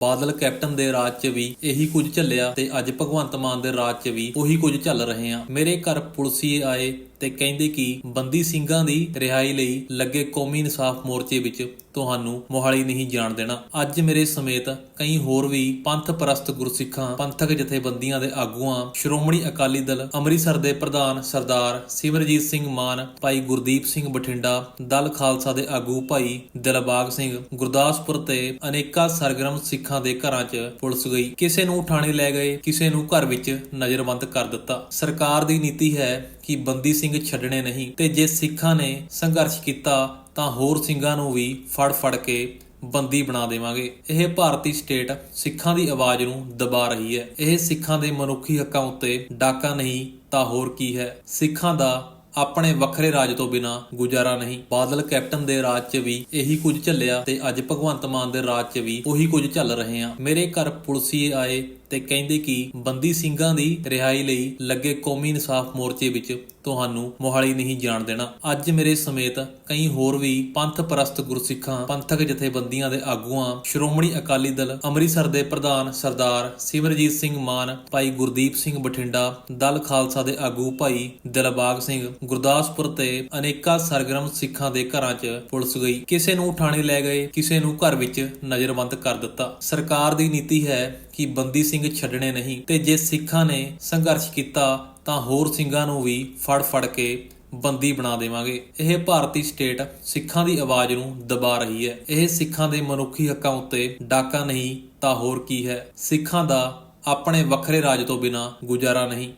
Badal captain ਦੇ ਰਾਜ 'ਚ ਵੀ ਇਹੀ ਕੁਝ ਝੱਲਿਆ ਤੇ ਅੱਜ ਭਗਵੰਤ ਮਾਨ ਦੇ ਰਾਜ 'ਚ ਵੀ ਉਹੀ ਕੁਝ ਝੱਲ ਰਹੇ ਆ ਮੇਰੇ ਘਰ ਪੁਲਸੀ ਆਏ ਤੇ ਕਹਿੰਦੇ ਕਿ ਬੰਦੀ ਸਿੰਘਾਂ ਦੀ ਰਿਹਾਈ ਲਈ ਲੱਗੇ ਕੌਮੀ ਇਨਸਾਫ ਮੋਰਚੇ ਵਿੱਚ ਤੁਹਾਨੂੰ ਮੋਹਾਲੀ ਨਹੀਂ ਜਾਣ ਦੇਣਾ। ਅੱਜ ਮੇਰੇ ਸਮੇਤ ਕਈ ਹੋਰ ਵੀ ਪੰਥ ਪ੍ਰਸਤ ਗੁਰਸਿੱਖਾਂ, ਪੰਥਕ ਜਥੇਬੰਦੀਆਂ ਦੇ ਆਗੂਆਂ, ਸ਼੍ਰੋਮਣੀ ਅਕਾਲੀ ਦਲ, ਅੰਮ੍ਰਿਤਸਰ ਦੇ ਪ੍ਰਧਾਨ ਸਰਦਾਰ ਸਿਮਰਜੀਤ ਸਿੰਘ ਮਾਨ, ਭਾਈ ਗੁਰਦੀਪ ਸਿੰਘ ਬਠਿੰਡਾ, ਦਲ ਖਾਲਸਾ ਦੇ ਆਗੂ ਭਾਈ ਦਿਲਬਾਗ ਸਿੰਘ, ਗੁਰਦਾਸਪੁਰ ਤੇ ਅਨੇਕਾਂ ਸਰਗਰਮ ਸਿੱਖਾਂ ਦੇ ਘਰਾਂ 'ਚ ਪੁਲਿਸ ਗਈ। ਕਿਸੇ ਨੂੰ ਥਾਣੇ ਲੈ ਗਏ, ਕਿਸੇ ਨੂੰ ਘਰ ਵਿੱਚ ਨਜ਼ਰਬੰਦ ਕਰ ਦਿੱਤਾ। ਸਰਕਾਰ ਦੀ ਨੀਤੀ ਹੈ ਕਿ ਬੰਦੀ ਸਿੰਘ ਸਿੰਘ ਛੱਡਣੇ ਨਹੀਂ ਤੇ ਜੇ ਸਿੱਖਾਂ ਨੇ ਸੰਘਰਸ਼ ਕੀਤਾ ਤਾਂ ਹੋਰ ਸਿੰਘਾਂ ਨੂੰ ਵੀ ਫੜ ਫੜ ਕੇ ਬੰਦੀ ਬਣਾ ਦੇਵਾਂਗੇ। ਇਹ ਭਾਰਤੀ ਸਟੇਟ ਸਿੱਖਾਂ ਦੀ ਆਵਾਜ਼ ਨੂੰ ਦਬਾ ਰਹੀ ਹੈ। ਇਹ ਸਿੱਖਾਂ ਦੇ ਮਨੁੱਖੀ ਹੱਕਾਂ ਉੱਤੇ ਡਾਕਾ ਨਹੀਂ ਤਾਂ ਹੋਰ ਕੀ ਹੈ। ਸਿੱਖਾਂ ਦਾ ਆਪਣੇ ਵੱਖਰੇ ਰਾਜ ਤੋਂ ਬਿਨਾ ਗੁਜ਼ਾਰਾ ਨਹੀਂ। ਬਾਦਲ ਕੈਪਟਨ ਦੇ ਰਾਜ 'ਚ ਵੀ ਇਹੀ ਕੁਝ ਚੱਲਿਆ ਤੇ ਅੱਜ ਭਗਵੰਤ ਮਾਨ ਦੇ ਰਾਜ 'ਚ ਵੀ ਉਹੀ ਕੁਝ ਚੱਲ ਰਹੇ ਆ ਮੇਰੇ ਘਰ ਪੁਲਸੀਏ ਆਏ ਤੇ ਕਹਿੰਦੇ ਕਿ ਬੰਦੀ ਸਿੰਘਾਂ ਦੀ ਰਿਹਾਈ ਲਈ ਲੱਗੇ ਕੌਮੀ ਇਨਸਾਫ ਮੋਰਚੇ ਵਿੱਚ ਤੁਹਾਨੂੰ ਮੋਹਾਲੀ ਨਹੀਂ ਜਾਣ ਦੇਣਾ। ਅੱਜ ਮੇਰੇ ਸਮੇਤ ਕਈ ਹੋਰ ਵੀ ਪੰਥ ਪ੍ਰਸਤ ਗੁਰਸਿੱਖਾਂ, ਪੰਥਕ ਜਥੇਬੰਦੀਆਂ ਦੇ ਆਗੂਆਂ, ਸ਼੍ਰੋਮਣੀ ਅਕਾਲੀ ਦਲ, ਅੰਮ੍ਰਿਤਸਰ ਦੇ ਪ੍ਰਧਾਨ ਸਰਦਾਰ ਸਿਮਰਜੀਤ ਸਿੰਘ ਮਾਨ, ਭਾਈ ਗੁਰਦੀਪ ਸਿੰਘ ਬਠਿੰਡਾ, ਦਲ ਖਾਲਸਾ ਦੇ ਆਗੂ ਭਾਈ ਦਿਲਬਾਗ ਸਿੰਘ, ਗੁਰਦਾਸਪੁਰ ਤੇ ਅਨੇਕਾਂ ਸਰਗਰਮ ਸਿੱਖਾਂ ਦੇ ਘਰਾਂ 'ਚ ਪੁਲਿਸ ਗਈ। ਕਿਸੇ ਨੂੰ ਥਾਣੇ ਲੈ ਗਏ, ਕਿਸੇ ਨੂੰ ਘਰ ਵਿੱਚ ਨਜ਼ਰਬੰਦ ਕਰ ਦਿੱਤਾ। ਸਰਕਾਰ ਦੀ ਨੀਤੀ ਹੈ ਕਿ ਬੰਦੀ ਸਿੰਘ ਛੱਡਣੇ ਨਹੀਂ ਤੇ ਜੇ ਸਿੱਖਾਂ ਨੇ ਸੰਘਰਸ਼ ਕੀਤਾ ਤਾਂ ਹੋਰ ਸਿੰਘਾਂ ਨੂੰ ਵੀ ਫੜ ਫੜ ਕੇ ਬੰਦੀ ਬਣਾ ਦੇਵਾਂਗੇ। ਇਹ ਭਾਰਤੀ ਸਟੇਟ ਸਿੱਖਾਂ ਦੀ ਆਵਾਜ਼ ਨੂੰ ਦਬਾ ਰਹੀ ਹੈ। ਇਹ ਸਿੱਖਾਂ ਦੇ ਮਨੁੱਖੀ ਹੱਕਾਂ ਉੱਤੇ ਡਾਕਾ ਨਹੀਂ ਤਾਂ ਹੋਰ ਕੀ ਹੈ। ਸਿੱਖਾਂ ਦਾ ਆਪਣੇ ਵੱਖਰੇ ਰਾਜ ਤੋਂ ਬਿਨਾ ਗੁਜ਼ਾਰਾ ਨਹੀਂ।